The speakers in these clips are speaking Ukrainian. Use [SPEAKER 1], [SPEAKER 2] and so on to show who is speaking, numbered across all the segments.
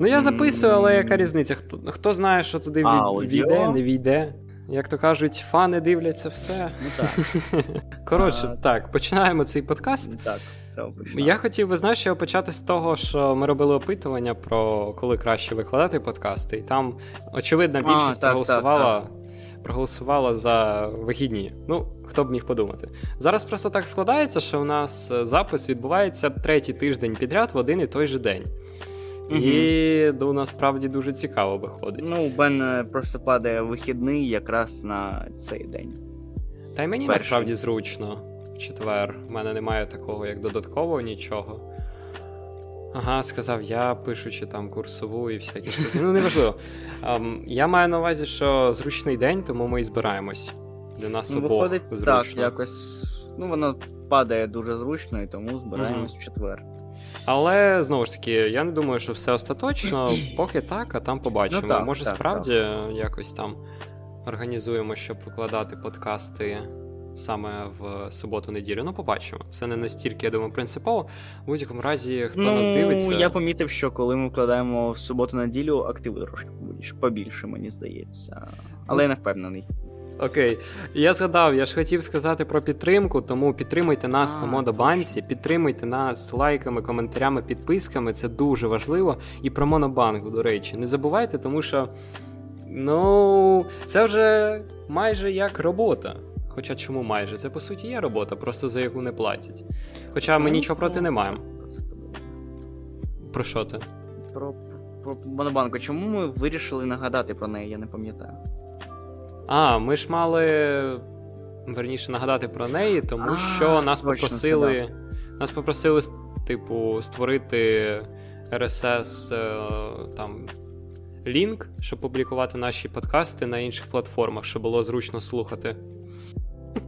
[SPEAKER 1] Ну я записую, але яка різниця? Хто, хто знає, що туди
[SPEAKER 2] Аудіо?
[SPEAKER 1] війде, не війде. Як то кажуть, фани дивляться все.
[SPEAKER 2] Ну так,
[SPEAKER 1] Коротше,
[SPEAKER 2] А.
[SPEAKER 1] так, починаємо цей подкаст.
[SPEAKER 2] так, треба починати.
[SPEAKER 1] Я хотів би знаєш, що почати з того, що ми робили опитування про коли краще викладати подкасти, і там очевидна більшість
[SPEAKER 2] так,
[SPEAKER 1] проголосувала, проголосувала за вихідні. Ну, хто б міг подумати. Зараз просто так складається, що у нас е, запис відбувається третій тиждень підряд в один і той же день.
[SPEAKER 2] Мгм.
[SPEAKER 1] І ну, насправді дуже цікаво виходить.
[SPEAKER 2] Ну, у мене просто падає вихідний якраз на цей день.
[SPEAKER 1] Та й мені
[SPEAKER 2] перший.
[SPEAKER 1] насправді зручно. В четвер. У мене немає такого, як додаткового нічого. Ага, сказав я, пишучи там курсову і всякі штуки. Ну, неважливо. Ем, я маю на увазі, що зручний день, тому ми і збираємось. Для нас
[SPEAKER 2] Ну,
[SPEAKER 1] обох
[SPEAKER 2] виходить,
[SPEAKER 1] зручно.
[SPEAKER 2] так, якось. Ну, воно падає дуже зручно, і тому збираємось в четвер.
[SPEAKER 1] Але знову ж таки, я не думаю, що все остаточно, поки так, а там побачимо.
[SPEAKER 2] Ну, так,
[SPEAKER 1] Може,
[SPEAKER 2] так,
[SPEAKER 1] справді якось там організуємо, щоб викладати подкасти саме в суботу-неділю. Ну, побачимо. Це не настільки, я думаю, принципово. В будь-якому разі, хто
[SPEAKER 2] ну,
[SPEAKER 1] нас дивиться.
[SPEAKER 2] я помітив, що коли ми вкладаємо в суботу-неділю, активу трошки побільше, побільше, мені здається. Але я не впевнений.
[SPEAKER 1] Окей, я згадав, я ж хотів сказати про підтримку, тому підтримуйте нас
[SPEAKER 2] А,
[SPEAKER 1] на Модобанці, підтримуйте нас лайками, коментарями, підписками. Це дуже важливо. І про Монобанк, до речі, не забувайте, тому що ну, це вже майже як робота. Хоча чому майже? Це по суті є робота, просто за яку не платять. Хоча ми нічого проти не маємо.
[SPEAKER 2] про
[SPEAKER 1] що ти?
[SPEAKER 2] Про, про Монобанку. Чому ми вирішили нагадати про неї, я не пам'ятаю.
[SPEAKER 1] А, ми ж мали верніше нагадати про неї, тому
[SPEAKER 2] А,
[SPEAKER 1] що нас
[SPEAKER 2] точно,
[SPEAKER 1] попросили. Нас попросили, типу, створити RSS е, там лінк, щоб публікувати наші подкасти на інших платформах, щоб було зручно слухати.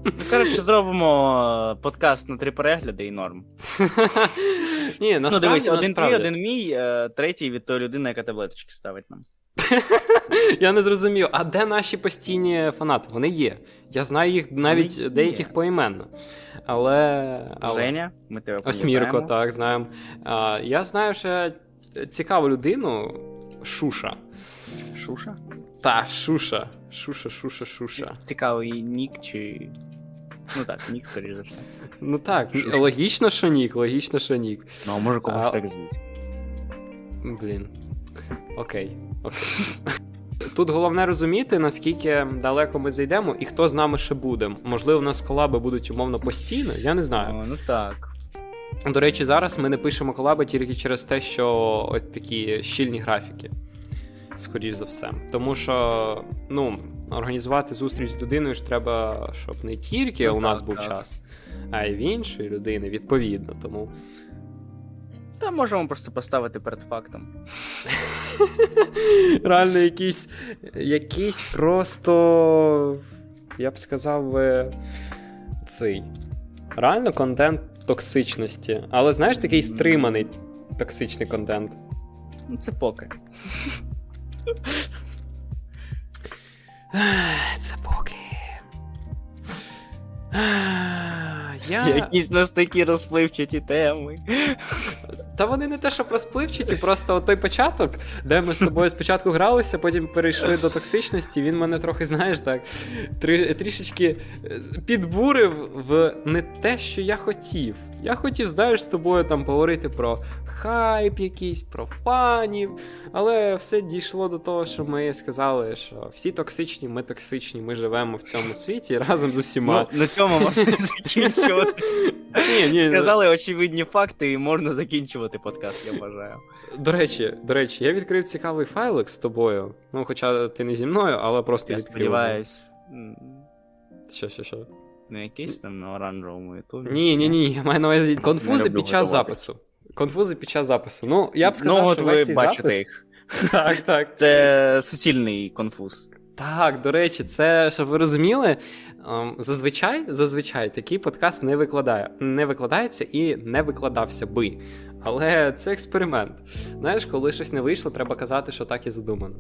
[SPEAKER 2] Ну, коротше, зробимо е, подкаст на три перегляди і норм.
[SPEAKER 1] Ні,
[SPEAKER 2] ну, дивись, один твій,
[SPEAKER 1] насправді.
[SPEAKER 2] один мій, е, третій від тої людини, яка таблеточки ставить нам.
[SPEAKER 1] Я не зрозумів, а де наші постійні фанати? Вони є. Я знаю їх навіть
[SPEAKER 2] Вони є.
[SPEAKER 1] деяких поіменно. Але. але...
[SPEAKER 2] Женя, ми тебе
[SPEAKER 1] Осьмірко,
[SPEAKER 2] пам'ятаємо.
[SPEAKER 1] так, знаємо. А, я знаю ще цікаву людину Шуша.
[SPEAKER 2] Шуша?
[SPEAKER 1] Та, Шуша. Шуша, Шуша, Шуша.
[SPEAKER 2] Цікавий нік чи. Ну так, нік, скоріш за все.
[SPEAKER 1] Ну так,
[SPEAKER 2] Шуша.
[SPEAKER 1] логічно, що нік, логічно, що нік.
[SPEAKER 2] Ну, а може когось
[SPEAKER 1] А-
[SPEAKER 2] так звуть.
[SPEAKER 1] Блін. Окей, окей. Тут головне розуміти, наскільки далеко ми зайдемо і хто з нами ще буде. Можливо, у нас колаби будуть умовно постійно, я не знаю.
[SPEAKER 2] О, ну так.
[SPEAKER 1] До речі, зараз ми не пишемо колаби тільки через те, що от такі щільні графіки. Скоріш за все. Тому що, ну, організувати зустріч з людиною ж треба, щоб не тільки
[SPEAKER 2] Ну,
[SPEAKER 1] у нас був
[SPEAKER 2] так.
[SPEAKER 1] час, а й в іншої людини, відповідно. Тому
[SPEAKER 2] Та можемо просто поставити перед фактом.
[SPEAKER 1] реально якийсь, якийсь просто, я б сказав, цей. Реально контент токсичності. Але знаєш, такий стриманий токсичний контент.
[SPEAKER 2] Ну, це поки.
[SPEAKER 1] Це поки. Я...
[SPEAKER 2] Якісь у нас такі розпливчаті теми.
[SPEAKER 1] Та вони не те, що розпливчаті, просто от той початок, де ми з тобою спочатку гралися, потім перейшли до токсичності. Він мене трохи, знаєш, так, трі, трішечки е, підбурив в не те, що я хотів. Я хотів, знаєш, з тобою там поговорити про хайп якийсь, про фанів. Але все дійшло до того, що ми сказали, що всі токсичні, ми токсичні, ми живемо в цьому світі разом з усіма.
[SPEAKER 2] Ну, на цьому можна закінчувати.
[SPEAKER 1] Ні, ні,
[SPEAKER 2] Сказали очевидні факти, і можна закінчувати подкаст, я вважаю.
[SPEAKER 1] До речі, до речі, я відкрив цікавий файлик з тобою. Ну, хоча ти не зі мною, але просто
[SPEAKER 2] Я
[SPEAKER 1] відкрив.
[SPEAKER 2] сподіваюсь,
[SPEAKER 1] Що, що, що?
[SPEAKER 2] Не якийсь там на оранжевому ютубі.
[SPEAKER 1] Ні, ні, ні, я маю на увазі конфузи під час запису. Конфузи під час запису. Ну, я б сказав,
[SPEAKER 2] ну,
[SPEAKER 1] що
[SPEAKER 2] от
[SPEAKER 1] весь
[SPEAKER 2] ви
[SPEAKER 1] цей
[SPEAKER 2] бачите
[SPEAKER 1] запис.
[SPEAKER 2] їх.
[SPEAKER 1] Так, так.
[SPEAKER 2] Це суцільний конфуз.
[SPEAKER 1] Так, до речі, це щоб ви розуміли, ем, зазвичай, зазвичай такий подкаст не викладає, не викладається і не викладався би. Але це експеримент. Знаєш, коли щось не вийшло, треба казати, що так і задумано.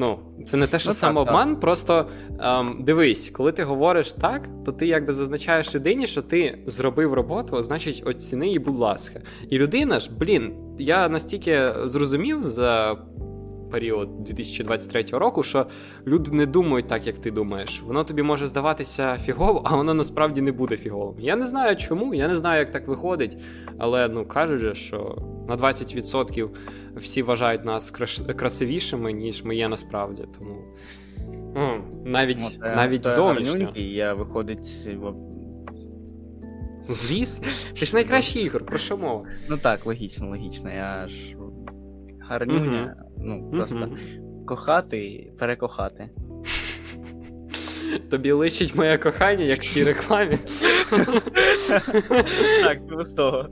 [SPEAKER 1] Ну, це не те, що
[SPEAKER 2] Ну, так,
[SPEAKER 1] самообман, просто ем, дивись, коли ти говориш так, то ти якби зазначаєш людині, що ти зробив роботу, значить, оціни її, будь ласка. І людина ж, блін, я настільки зрозумів за період 2023 року, що люди не думають так, як ти думаєш. Воно тобі може здаватися фігово, а воно насправді не буде фіговим. Я не знаю чому, я не знаю, як так виходить, але ну кажуть же, що на 20% всі вважають нас красивішими, ніж ми є насправді. Тому ну, навіть,
[SPEAKER 2] е,
[SPEAKER 1] навіть зовнішньо.
[SPEAKER 2] Я виходить.
[SPEAKER 1] Ну, звісно. Ти ж найкращий ігор, про що мова?
[SPEAKER 2] Ну так, логічно, логічно. Я ж гарнюня. Ну, просто
[SPEAKER 1] Мгм.
[SPEAKER 2] кохати, перекохати.
[SPEAKER 1] Тобі личить моє кохання, як в тій рекламі.
[SPEAKER 2] Так, ну з того.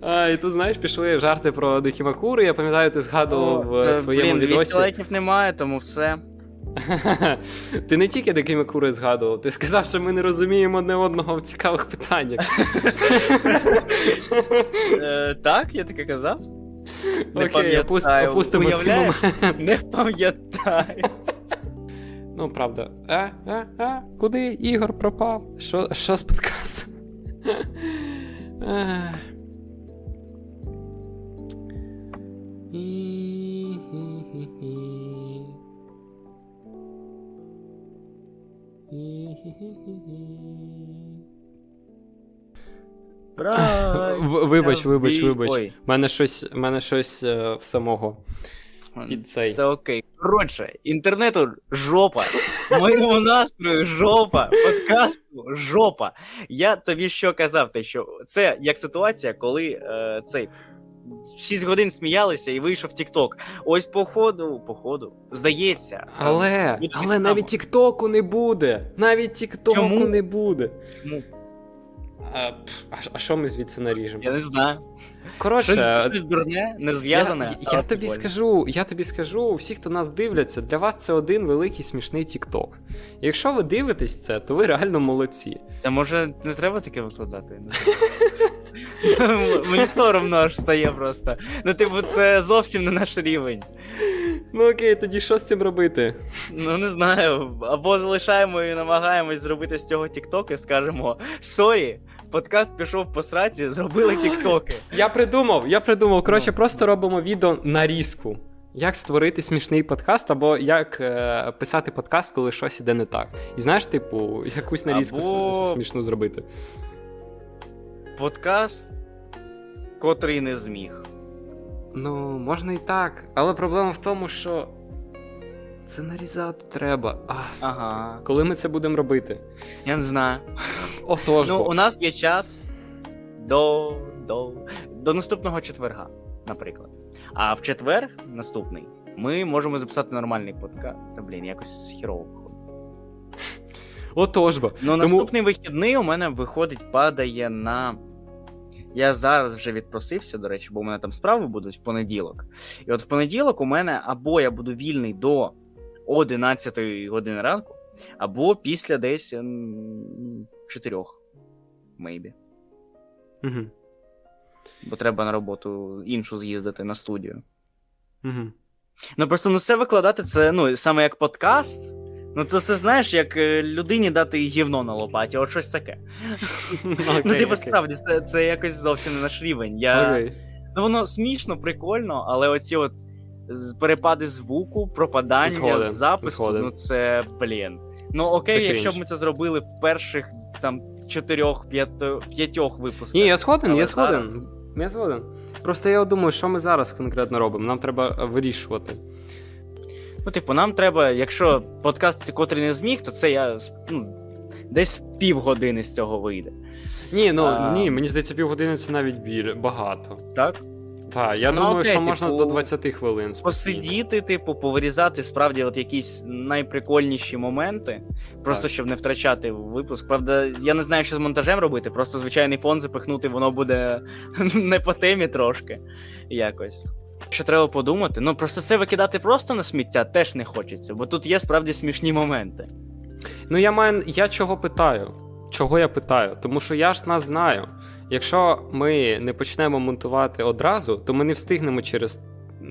[SPEAKER 1] А, і тут, знаєш, пішли жарти про дикі макури. Я пам'ятаю, ти згадував
[SPEAKER 2] О,
[SPEAKER 1] в своєму
[SPEAKER 2] блін, 200
[SPEAKER 1] відосі.
[SPEAKER 2] лайків немає, тому все.
[SPEAKER 1] Ти не тільки дикі макури згадував, ти сказав, що ми не розуміємо одне одного в цікавих питаннях.
[SPEAKER 2] Е, так, я таке казав? Не
[SPEAKER 1] Окей,
[SPEAKER 2] пам'ятаю.
[SPEAKER 1] опустимо цей
[SPEAKER 2] Уявляєш?
[SPEAKER 1] момент.
[SPEAKER 2] Не пам'ятаю.
[SPEAKER 1] Ну, правда. А, а, а, куди Ігор пропав? Що, що з подкастом? Ех. І-хі-хі-хі. І-хі-хі-хі. Вибач, вибач, вибач. У мене щось, мене щось е, в самого під цей.
[SPEAKER 2] Це окей. Коротше, інтернету жопа. Моєму настрою жопа. Подкасту жопа. Я тобі що казав, те, що це як ситуація, коли е, цей. 6 годин сміялися і вийшов TikTok. Ось походу, походу, здається.
[SPEAKER 1] Але, але навіть. Тіктоку не буде. Навіть Тіктоку не буде.
[SPEAKER 2] Чому?
[SPEAKER 1] А, а, що ми звідси наріжемо?
[SPEAKER 2] Я не знаю.
[SPEAKER 1] Коротше,
[SPEAKER 2] Щось, щось дурне, не зв'язане.
[SPEAKER 1] я, я тобі
[SPEAKER 2] прикольно.
[SPEAKER 1] скажу, я тобі скажу, всі, хто нас дивляться, для вас це один великий смішний Тікток. Якщо ви дивитесь це, то ви реально молодці.
[SPEAKER 2] Та може не треба таке викладати? Мені соромно аж стає просто. Ну, типу, це зовсім не наш рівень.
[SPEAKER 1] Ну окей, тоді що з цим робити?
[SPEAKER 2] Ну не знаю. Або залишаємо і намагаємось зробити з цього тікток і скажемо: сорі, подкаст пішов по сраці, зробили тіктоки.
[SPEAKER 1] Я придумав, я придумав. Коротше, просто робимо відео нарізку. Як створити смішний подкаст, або як е, писати подкаст, коли щось іде не так. І знаєш, типу, якусь нарізку
[SPEAKER 2] Або-
[SPEAKER 1] смішну зробити.
[SPEAKER 2] Подкаст, котрий не зміг.
[SPEAKER 1] Ну, можна і так. Але проблема в тому, що це нарізати треба. А,
[SPEAKER 2] Ага.
[SPEAKER 1] коли ми це будемо робити?
[SPEAKER 2] Я не знаю.
[SPEAKER 1] Отож.
[SPEAKER 2] Ну,
[SPEAKER 1] бо.
[SPEAKER 2] у нас є час до, до, до наступного четверга, наприклад. А в четвер, наступний, ми можемо записати нормальний подкаст. Та блін, якось хірово виходить.
[SPEAKER 1] Отож бо.
[SPEAKER 2] Ну,
[SPEAKER 1] Тому-
[SPEAKER 2] наступний вихідний у мене виходить, падає на. Я зараз вже відпросився, до речі, бо у мене там справи будуть в понеділок. І от в понеділок у мене або я буду вільний до 11 години ранку, або після десь 4. Maybe.
[SPEAKER 1] Угу.
[SPEAKER 2] Бо треба на роботу іншу з'їздити на студію.
[SPEAKER 1] Угу.
[SPEAKER 2] Ну просто ну все викладати це, ну, саме як подкаст. Ну, це, це знаєш, як е, людині дати гівно на лопаті, от щось таке. ну, типу, справді, це, це якось зовсім не наш рівень. Я...
[SPEAKER 1] Окей.
[SPEAKER 2] Ну, воно смішно, прикольно, але оці от перепади звуку, пропадання
[SPEAKER 1] Згоден,
[SPEAKER 2] запису,
[SPEAKER 1] згоден.
[SPEAKER 2] ну це блін. Ну окей,
[SPEAKER 1] Це
[SPEAKER 2] якщо б ми це зробили в перших там чотирьох, п'ятьох випусках.
[SPEAKER 1] Ні, я згоден,
[SPEAKER 2] Але
[SPEAKER 1] я
[SPEAKER 2] зараз-
[SPEAKER 1] згоден. Я згоден. Просто я думаю, що ми зараз конкретно робимо. Нам треба е, вирішувати.
[SPEAKER 2] Ну, типу, нам треба, якщо подкаст, котрий не зміг, то це я ну, десь півгодини з цього вийде.
[SPEAKER 1] Ні, ну
[SPEAKER 2] А.
[SPEAKER 1] ні, мені здається, півгодини це навіть біль багато.
[SPEAKER 2] Так?
[SPEAKER 1] Так, я
[SPEAKER 2] Ну,
[SPEAKER 1] думаю,
[SPEAKER 2] окей,
[SPEAKER 1] що можна
[SPEAKER 2] типу,
[SPEAKER 1] до 20 хвилин. спокійно.
[SPEAKER 2] Посидіти, типу, повирізати справді от якісь найприкольніші моменти, просто
[SPEAKER 1] Так.
[SPEAKER 2] щоб не втрачати випуск. Правда, я не знаю, що з монтажем робити, просто звичайний фон запихнути, воно буде не по темі трошки. Якось. Що треба подумати, ну просто це викидати просто на сміття теж не хочеться, бо тут є справді смішні моменти.
[SPEAKER 1] Ну я маю. Я чого питаю? Чого я питаю? Тому що я ж нас знаю. Якщо ми не почнемо монтувати одразу, то ми не встигнемо через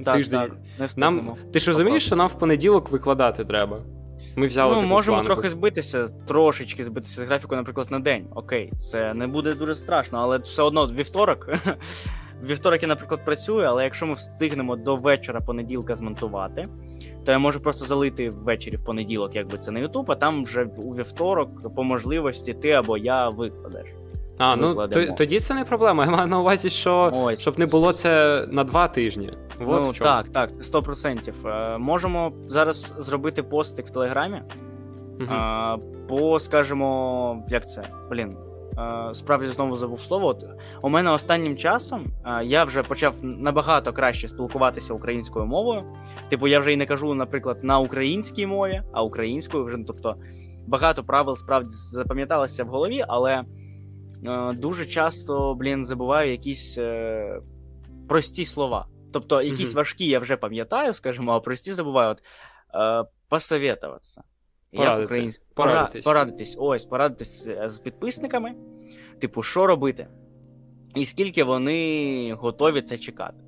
[SPEAKER 2] Так,
[SPEAKER 1] тиждень.
[SPEAKER 2] так, не встигнемо.
[SPEAKER 1] Нам ти ж розумієш, що нам в понеділок викладати треба. Ми взяли
[SPEAKER 2] Ну, можемо
[SPEAKER 1] планку.
[SPEAKER 2] трохи збитися, трошечки збитися з графіку, наприклад, на день. Окей, це не буде дуже страшно, але все одно вівторок. Вівторок я, наприклад, працюю, але якщо ми встигнемо до вечора понеділка змонтувати, то я можу просто залити ввечері в понеділок, якби це на Ютуб, а там вже у вівторок по можливості ти або я викладеш.
[SPEAKER 1] А, ну тоді це не проблема. Я маю на увазі, що
[SPEAKER 2] Ось.
[SPEAKER 1] щоб не було це на два тижні. От
[SPEAKER 2] ну
[SPEAKER 1] в чому.
[SPEAKER 2] так, так, 100%. Е, можемо зараз зробити постик в Телеграмі.
[SPEAKER 1] Мгм.
[SPEAKER 2] А, по, скажімо, як це? Блін. Справді знову забув слово. От у мене останнім часом а, я вже почав набагато краще спілкуватися українською мовою. Типу, я вже і не кажу, наприклад, на українській мові, а українською вже. ну, Тобто багато правил справді запам'яталося в голові, але е, дуже часто, блін, забуваю якісь е, прості слова. Тобто, якісь
[SPEAKER 1] Мгм.
[SPEAKER 2] важкі я вже пам'ятаю, скажімо, а прості забуваю. От, е, посоветуватися. Як
[SPEAKER 1] Порадити.
[SPEAKER 2] українською
[SPEAKER 1] Порадитись.
[SPEAKER 2] порадитись. Ось, порадитись е, з підписниками. Типу, що робити? І скільки вони готові це чекати.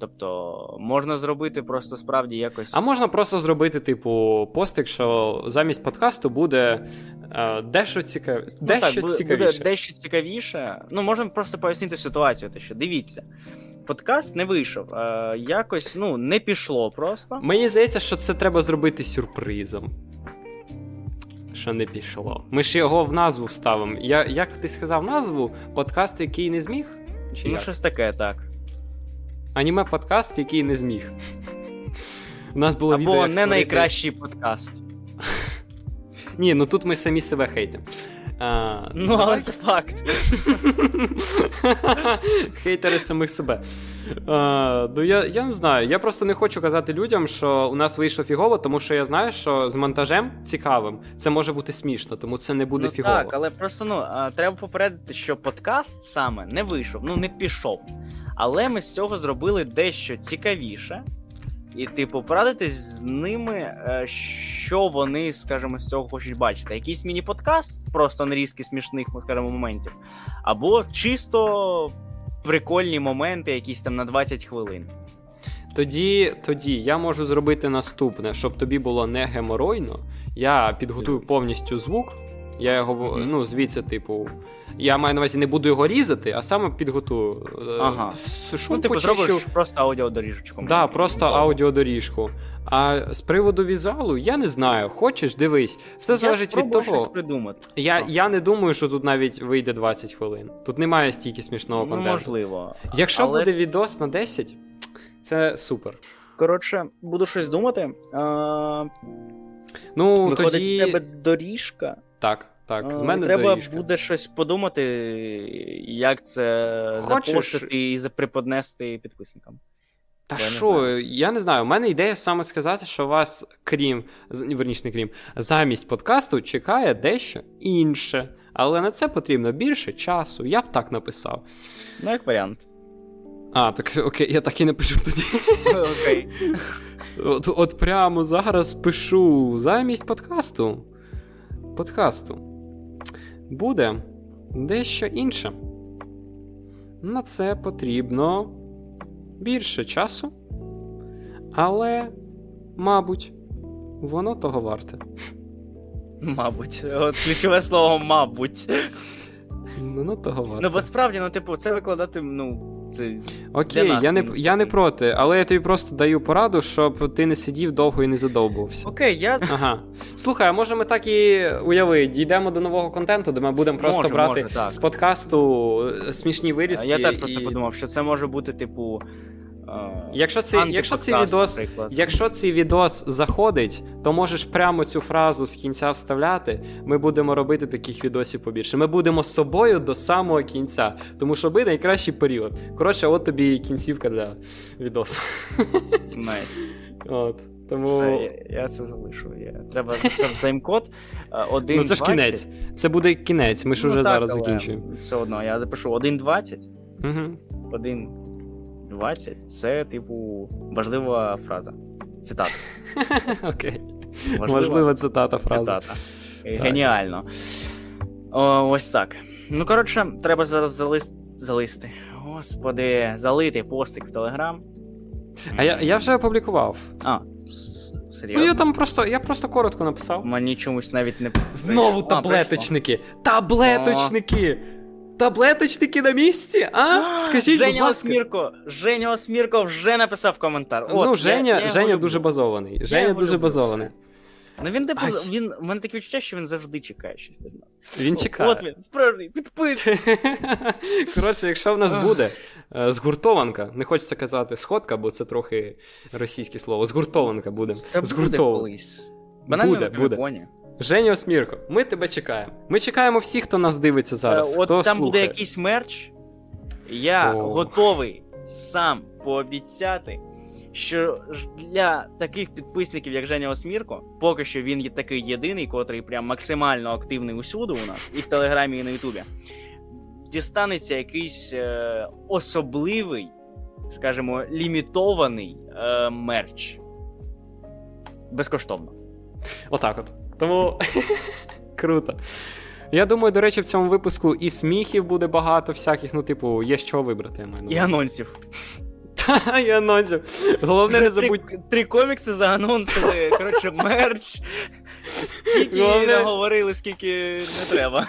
[SPEAKER 2] Тобто, можна зробити просто справді якось.
[SPEAKER 1] А можна просто зробити, типу, постик, що замість подкасту буде е, дещо цікаве.
[SPEAKER 2] Ну,
[SPEAKER 1] Дещо
[SPEAKER 2] так,
[SPEAKER 1] цікавіше.
[SPEAKER 2] буде дещо цікавіше. Ну, можемо просто пояснити ситуацію. Те, що дивіться, подкаст не вийшов. Е, якось ну, не пішло просто.
[SPEAKER 1] Мені здається, що це треба зробити сюрпризом. Що не пішло. Ми ж його в назву вставимо. Я, як ти сказав назву? Подкаст, який не зміг? Чи
[SPEAKER 2] Ну,
[SPEAKER 1] як?
[SPEAKER 2] щось таке, так.
[SPEAKER 1] Аніме подкаст, який не зміг. У нас було відео.
[SPEAKER 2] Або
[SPEAKER 1] як
[SPEAKER 2] не найкращий подкаст.
[SPEAKER 1] Ні, ну тут ми самі себе хейтимо. А,
[SPEAKER 2] Ну, але це факт.
[SPEAKER 1] Хейтери самих себе. А, ну я, я не знаю. Я просто не хочу казати людям, що у нас вийшло фігово, тому що я знаю, що з монтажем цікавим це може бути смішно, тому це не буде
[SPEAKER 2] ну,
[SPEAKER 1] фігово.
[SPEAKER 2] Так, але просто ну, треба попередити, що подкаст саме не вийшов, ну не пішов. Але ми з цього зробили дещо цікавіше. І, типу, порадитись з ними, е, що вони, скажімо, з цього хочуть бачити. Якийсь міні-подкаст, просто нарізки смішних, скажімо, моментів. Або чисто прикольні моменти, якісь там на 20 хвилин.
[SPEAKER 1] Тоді, тоді я можу зробити наступне, щоб тобі було не геморойно. Я підготую повністю звук. Я його ну, звідси, типу. Я маю на увазі, не буду його різати, а саме підготую. Е,
[SPEAKER 2] Ага.
[SPEAKER 1] Сушу,
[SPEAKER 2] Ну, типу,
[SPEAKER 1] почищу.
[SPEAKER 2] зробиш просто аудіодоріжечку.
[SPEAKER 1] Да, просто аудіодоріжку. А з приводу візуалу, я не знаю. Хочеш, дивись. Все
[SPEAKER 2] Я
[SPEAKER 1] залежить від того.
[SPEAKER 2] щось придумати.
[SPEAKER 1] Я, я не думаю, що тут навіть вийде 20 хвилин. Тут немає стільки смішного
[SPEAKER 2] Ну,
[SPEAKER 1] контенту.
[SPEAKER 2] можливо.
[SPEAKER 1] Якщо
[SPEAKER 2] Але-
[SPEAKER 1] буде відос на 10, це супер.
[SPEAKER 2] Коротше, буду щось думати. А,
[SPEAKER 1] Ну,
[SPEAKER 2] виходить,
[SPEAKER 1] тоді...
[SPEAKER 2] з тебе доріжка.
[SPEAKER 1] Так, так, з мене
[SPEAKER 2] треба
[SPEAKER 1] доріжка.
[SPEAKER 2] буде щось подумати, як це
[SPEAKER 1] Хочеш-
[SPEAKER 2] запостити і запреподнести підписникам.
[SPEAKER 1] Та
[SPEAKER 2] Я
[SPEAKER 1] що, я не знаю. У мене ідея саме сказати, що вас, крім, верніше, не крім, замість подкасту чекає дещо інше. Але на це потрібно більше часу. Я б так написав.
[SPEAKER 2] Ну, як варіант.
[SPEAKER 1] А, так окей, я так і напишу тоді.
[SPEAKER 2] Окей.
[SPEAKER 1] От, от прямо зараз пишу замість подкасту. Подкасту. Буде дещо інше. На це потрібно більше часу. Але, мабуть, воно того варте.
[SPEAKER 2] Мабуть. От ключове слово, мабуть.
[SPEAKER 1] Воно того варте.
[SPEAKER 2] Ну, бо справді, ну, типу, це викладати, ну, це.
[SPEAKER 1] Окей,
[SPEAKER 2] для нас
[SPEAKER 1] я не,
[SPEAKER 2] мінус
[SPEAKER 1] я не
[SPEAKER 2] такий.
[SPEAKER 1] проти, але я тобі просто даю пораду, щоб ти не сидів довго і не задовбувався.
[SPEAKER 2] Окей, я.
[SPEAKER 1] Ага. Слухай, а може ми так і уяви, дійдемо до нового контенту, де ми будемо просто
[SPEAKER 2] Може,
[SPEAKER 1] брати
[SPEAKER 2] може, так.
[SPEAKER 1] з подкасту е, смішні вирізки.
[SPEAKER 2] Я теж про
[SPEAKER 1] і...
[SPEAKER 2] це подумав, що це може бути, типу. Е,
[SPEAKER 1] Якщо цей, якщо цей відос. Якщо цей відос заходить, то можеш прямо цю фразу з кінця вставляти. Ми будемо робити таких відосів побільше. Ми будемо з собою до самого кінця, тому що ми найкращий період. Коротше, от тобі кінцівка для відосу.
[SPEAKER 2] Найс.
[SPEAKER 1] От. Тому
[SPEAKER 2] Все, я, я це залишу. Я, треба записати тайм-код. е, Один
[SPEAKER 1] ну це ж кінець. Це буде кінець. Ми ж
[SPEAKER 2] Ну,
[SPEAKER 1] уже
[SPEAKER 2] так,
[SPEAKER 1] зараз
[SPEAKER 2] але
[SPEAKER 1] закінчуємо.
[SPEAKER 2] Все одно, я запишу 1.20.
[SPEAKER 1] Угу.
[SPEAKER 2] 1.20 це, типу, важлива фраза. Цитата.
[SPEAKER 1] Окей.
[SPEAKER 2] Важлива
[SPEAKER 1] цитата фраза.
[SPEAKER 2] цитата. Геніально. О, ось так. Ну, коротше, треба зараз залист... залисти. Господи, залити постик в Телеграм.
[SPEAKER 1] А я, я вже опублікував.
[SPEAKER 2] А, с-
[SPEAKER 1] Ну я там просто, я просто коротко написав.
[SPEAKER 2] Мені чомусь навіть не
[SPEAKER 1] Знову таблеточники! Таблеточники! Таблеточники на місці? А? Скажіть,
[SPEAKER 2] Женя
[SPEAKER 1] будь ласка.
[SPEAKER 2] Осмірко, Женя Осмірко вже написав коментар. От,
[SPEAKER 1] ну, Женя,
[SPEAKER 2] я його
[SPEAKER 1] Женя
[SPEAKER 2] люблю.
[SPEAKER 1] дуже базований.
[SPEAKER 2] Я
[SPEAKER 1] Женя дуже
[SPEAKER 2] люблю,
[SPEAKER 1] базований.
[SPEAKER 2] Ну він типу,
[SPEAKER 1] Ай.
[SPEAKER 2] він, у мене таке відчуття, що він завжди чекає щось від нас.
[SPEAKER 1] Він чекає.
[SPEAKER 2] От він, справжній, підпис.
[SPEAKER 1] Коротше, якщо в нас буде е, згуртованка, не хочеться казати сходка, бо це трохи російське слово. Згуртованка буде.
[SPEAKER 2] Це буде
[SPEAKER 1] Згуртована.
[SPEAKER 2] колись. Банально
[SPEAKER 1] Буде,
[SPEAKER 2] на
[SPEAKER 1] буде.
[SPEAKER 2] телефоні.
[SPEAKER 1] Женя Осмірко, ми тебе чекаємо. Ми чекаємо всіх, хто нас дивиться зараз.
[SPEAKER 2] Е, От
[SPEAKER 1] хто
[SPEAKER 2] там буде якийсь мерч. Я
[SPEAKER 1] О.
[SPEAKER 2] готовий сам пообіцяти, що для таких підписників, як Женя Осмірко, поки що він є такий єдиний, котрий прям максимально активний усюди у нас, і в Телеграмі, і на Ютубі. Дістанеться якийсь е, особливий, скажімо, лімітований е, мерч. Безкоштовно.
[SPEAKER 1] Отак от. Тому круто. Я думаю, до речі, в цьому випуску і сміхів буде багато всяких, ну, типу, є з чого вибрати. Я маю на
[SPEAKER 2] І
[SPEAKER 1] увазі.
[SPEAKER 2] анонсів.
[SPEAKER 1] Та, і анонсів. Головне, не
[SPEAKER 2] Три-
[SPEAKER 1] забудь.
[SPEAKER 2] Три, комікси заанонсили. Коротше, мерч. Скільки
[SPEAKER 1] Головне-
[SPEAKER 2] наговорили, скільки не треба.